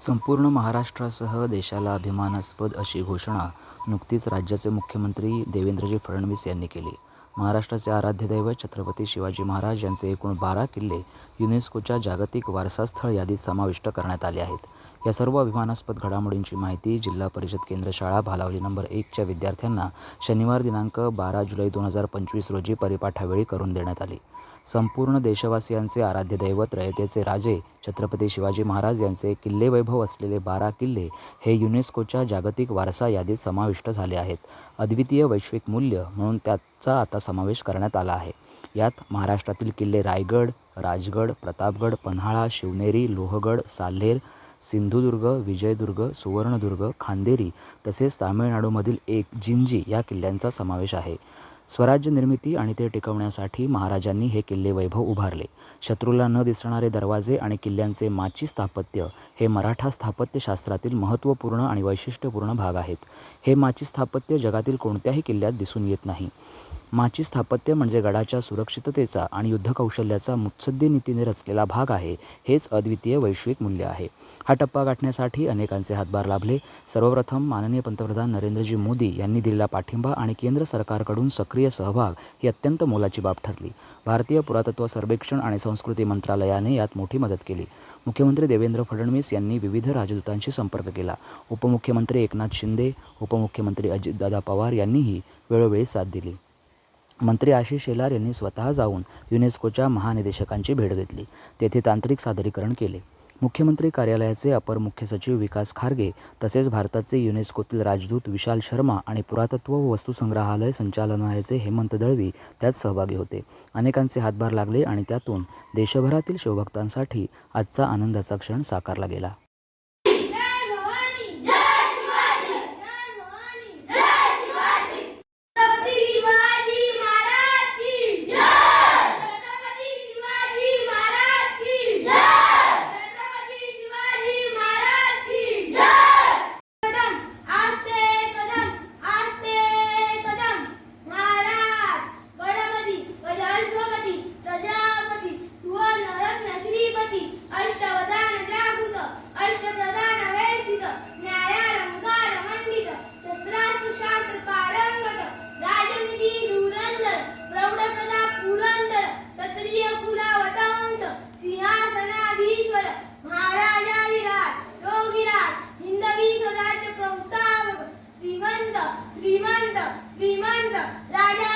संपूर्ण महाराष्ट्रासह देशाला अभिमानास्पद अशी घोषणा नुकतीच राज्याचे मुख्यमंत्री देवेंद्रजी फडणवीस यांनी केली. महाराष्ट्राचे आराध्यदैव छत्रपती शिवाजी महाराज यांचे एकूण बारा किल्ले युनेस्कोच्या जागतिक वारसास्थळ यादीत समाविष्ट करण्यात आले आहेत. या सर्व अभिमानास्पद घडामोडींची माहिती जिल्हा परिषद केंद्र शाळा भालावली नंबर एकच्या विद्यार्थ्यांना शनिवार दिनांक बारा जुलै दोन हजार पंचवीस रोजी परिपाठावेळी करून देण्यात आली. संपूर्ण देशवासियांचे आराध्य दैवत रयतेचे राजे छत्रपती शिवाजी महाराज यांचे किल्ले वैभव असलेले बारा किल्ले हे युनेस्कोच्या जागतिक वारसा यादीत समाविष्ट झाले आहेत. अद्वितीय वैश्विक मूल्य म्हणून त्याचा आता समावेश करण्यात आला आहे. यात महाराष्ट्रातील किल्ले रायगड, राजगड, प्रतापगड, पन्हाळा, शिवनेरी, लोहगड, साल्हेर, सिंधुदुर्ग, विजयदुर्ग, सुवर्णदुर्ग, खांदेरी तसेच तामिळनाडूमधील एक जिंजी या किल्ल्यांचा समावेश आहे. स्वराज्य निर्मिती आणि ते टिकवण्यासाठी महाराजांनी हे किल्ले वैभव उभारले. शत्रूला न दिसणारे दरवाजे आणि किल्ल्यांचे माची स्थापत्य हे मराठा स्थापत्यशास्त्रातील महत्त्वपूर्ण आणि वैशिष्ट्यपूर्ण भाग आहेत. हे माची स्थापत्य जगातील कोणत्याही किल्ल्यात दिसून येत नाही. माची स्थापत्य म्हणजे गडाच्या सुरक्षिततेचा आणि युद्धकौशल्याचा मुत्सद्दी नीतीने रचलेला भाग आहे हेच अद्वितीय वैश्विक मूल्य आहे. हा टप्पा गाठण्यासाठी अनेकांचे हातभार लाभले. सर्वप्रथम माननीय पंतप्रधान नरेंद्रजी मोदी यांनी दिलेला पाठिंबा आणि केंद्र सरकारकडून सक्रिय सहभाग ही अत्यंत मोलाची बाब ठरली. भारतीय पुरातत्व सर्वेक्षण आणि संस्कृती मंत्रालयाने यात मोठी मदत केली. मुख्यमंत्री देवेंद्र फडणवीस यांनी विविध राजदूतांशी संपर्क केला. उपमुख्यमंत्री एकनाथ शिंदे, उपमुख्यमंत्री अजितदादा पवार यांनीही वेळोवेळी साथ दिली. मंत्री आशिष शेलार यांनी स्वतः जाऊन युनेस्कोच्या महानिदेशकांची भेट घेतली. तेथे तांत्रिक सादरीकरण केले. मुख्यमंत्री कार्यालयाचे अपर मुख्य सचिव विकास खारगे तसेच भारताचे युनेस्कोतील राजदूत विशाल शर्मा आणि पुरातत्व व वस्तुसंग्रहालय संचालनालयाचे हेमंत दळवी त्यात सहभागी होते. अनेकांचे हातभार लागले आणि त्यातून देशभरातील शिवभक्तांसाठी आजचा आनंदाचा क्षण साकारला गेला. श्रीमंत श्रीमंत राजा